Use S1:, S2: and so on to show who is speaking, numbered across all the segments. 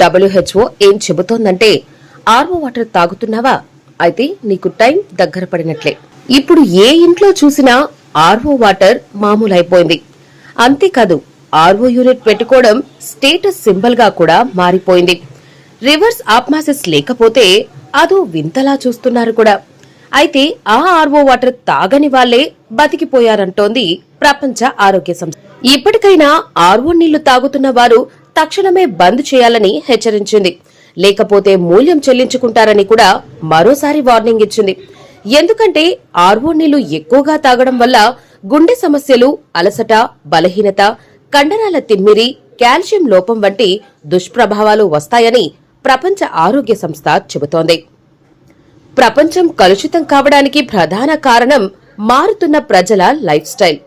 S1: WHO ఏం చెబుతోందంటే RO water తాగుతున్నావా? అయితే నీకు టైం దగ్గర పడినట్లే. ఇప్పుడు ఏ ఇంట్లో చూసినా ఆర్వో వాటర్ మామూలైపోయింది. అంతేకాదు ఆర్వో యూనిట్ పెట్టుకోవడం స్టేటస్ సింబల్గా కూడా మారిపోయింది. రివర్స్ ఆప్మాసిస్ లేకపోతే అదో వింతలా చూస్తున్నారు కూడా. అయితే ఆ ఆర్వో వాటర్ తాగని వాళ్ళే బతికిపోయారంటోంది ప్రపంచ ఆరోగ్య సంస్థ. ఇప్పటికైనా ఆర్వో నీళ్ళు తాగుతున్న వారు తక్షణమే బంద్ చేయాలని హెచ్చరించింది. లేకపోతే మూల్యం చెల్లించుకుంటారని కూడా మరోసారి వార్నింగ్ ఇచ్చింది. ఎందుకంటే ఆర్వో నీళ్ళు ఎక్కువగా తాగడం వల్ల గుండె సమస్యలు అలసట బలహీనత కండరాల తిమ్మిరి కాల్షియం లోపం వంటి దుష్ప్రభావాలు వస్తాయని ప్రపంచ ఆరోగ్య సంస్థ చెబుతోంది. ప్రపంచం కలుషితం కావడానికి ప్రధాన కారణం మారుతున్న ప్రజల లైఫ్ స్టైల్.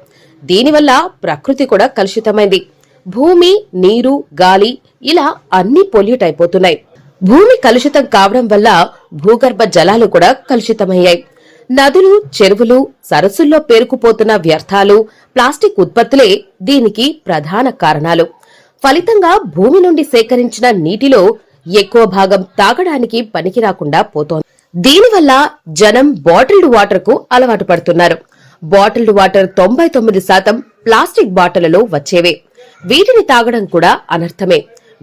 S1: దీనివల్ల ప్రకృతి కూడా కలుషితమైంది. భూమి నీరు గాలి ఇలా అన్ని పొల్యూట్ అయిపోతున్నాయి. భూమి కలుషితం కావడం వల్ల భూగర్భ జలాలు కూడా కలుషితమయ్యాయి. నదులు చెరువులు సరస్సుల్లో పేరుకుపోతున్న వ్యర్థాలు ప్లాస్టిక్ ఉత్పత్తులే దీనికి ప్రధాన కారణాలు. ఫలితంగా భూమి నుండి సేకరించిన నీటిలో ఎక్కువ భాగం తాగడానికి పనికి రాకుండా పోతోంది. దీనివల్ల జనం బాటిల్డ్ వాటర్కు అలవాటు పడుతున్నారు. బాటిల్డ్ వాటర్ తొంభై తొమ్మిది శాతం ప్లాస్టిక్ బాటిలలో వచ్చేవే. వీటిని తాగడం కూడా అనర్థమే.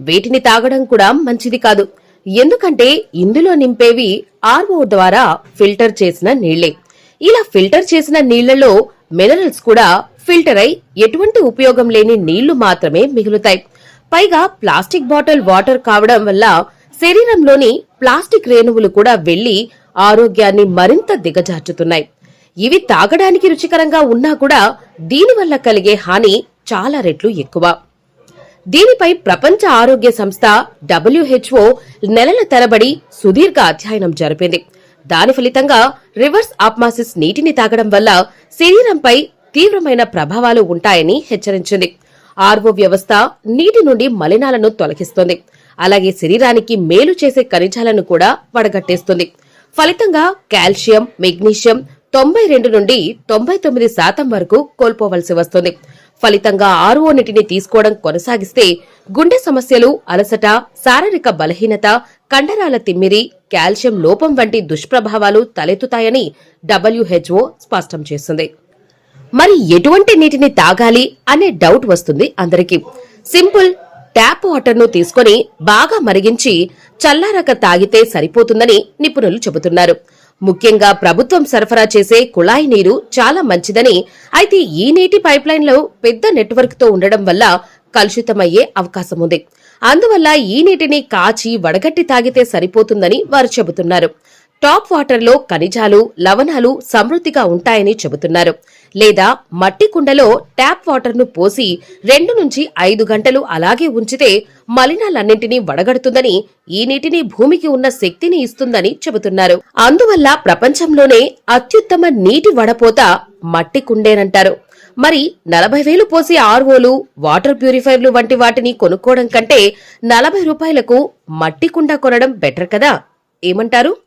S1: వీటిని తాగడం కూడా మంచిది కాదు. ఎందుకంటే ఇందులో నింపేవి ఆర్ఓ ద్వారా ఫిల్టర్ చేసిన నీళ్ళే. ఇలా ఫిల్టర్ చేసిన నీళ్ళలో మినరల్స్ కూడా ఫిల్టర్ అయి ఎటువంటి ఉపయోగం లేని నీళ్ళు మాత్రమే మిగులుతాయి. పైగా ప్లాస్టిక్ బాటిల్ వాటర్ కావడం వల్ల శరీరంలోని ప్లాస్టిక్ రేణువులు కూడా వెళ్ళి ఆరోగ్యాన్ని మరింత దిగజార్చుతున్నాయి. ఇవి తాగడానికి రుచికరంగా ఉన్నా కూడా దీనివల్ల కలిగే హాని చాలా రెట్లు ఎక్కువ. దీనిపై ప్రపంచ ఆరోగ్య సంస్థ డబ్ల్యూహెచ్ఓ నెలల తరబడి సుదీర్ఘ అధ్యయనం జరిపింది. దాని ఫలితంగా రివర్స్ ఆప్మాసిస్ నీటిని తాగడం వల్ల శరీరంపై తీవ్రమైన ప్రభావాలు ఉంటాయని హెచ్చరించింది. ఆర్వో వ్యవస్థ నీటి నుండి మలినాలను తొలగిస్తుంది. అలాగే శరీరానికి మేలు చేసే ఖనిజాలను కూడా వడగట్టేస్తుంది. ఫలితంగా కాల్షియం మెగ్నీషియం తొంభై రెండు నుండి తొంభై తొమ్మిది శాతం వరకు కోల్పోవలసి వస్తుంది. ఫలితంగా ఆర్ఓ నీటిని తీసుకోవడం కొనసాగిస్తే గుండె సమస్యలు అలసట శారీరక బలహీనత కండరాల తిమ్మిరి కాల్షియం లోపం వంటి దుష్ప్రభావాలు తలెత్తుతాయని డబ్ల్యూహెచ్ఓ స్పష్టం చేసింది. మరి ఎటువంటి నీటిని తాగాలి అనే డౌట్ వస్తుంది అందరికీ. సింపుల్ ట్యాప్ వాటర్ను తీసుకుని తీసుకొని బాగా మరిగించి చల్లారక తాగితే సరిపోతుందని నిపుణులు చెబుతున్నారు. ముఖ్యంగా ప్రభుత్వం సరఫరా చేసే కుళాయి నీరు చాలా మంచిదని అయితే ఈ నీటి పైప్లైన్లో పెద్ద నెట్వర్క్తో ఉండడం వల్ల కలుషితమయ్యే అవకాశం ఉంది. అందువల్ల ఈ నీటిని కాచి వడగట్టి తాగితే సరిపోతుందని వారు చెబుతున్నారు. టాప్ వాటర్లో ఖనిజాలు లవణాలు సమృద్ధిగా ఉంటాయని చెబుతున్నారు. లేదా మట్టి కుండలో ట్యాప్ వాటర్ను పోసి రెండు నుంచి ఐదు గంటలు అలాగే ఉంచితే మలినాలన్నింటినీ వడగడుతుందని ఈ నీటిని భూమికి ఉన్న శక్తిని ఇస్తుందని చెబుతున్నారు. అందువల్ల ప్రపంచంలోనే అత్యుత్తమ నీటి వడపోత మట్టి కుండేనంటారు. మరి నలభై వేలు పోసి ఆర్ఓలు వాటర్ ప్యూరిఫైర్లు వంటి వాటిని కొనుక్కోవడం కంటే నలభై రూపాయలకు మట్టి కుండ కొనడం బెటర్ కదా? ఏమంటారు?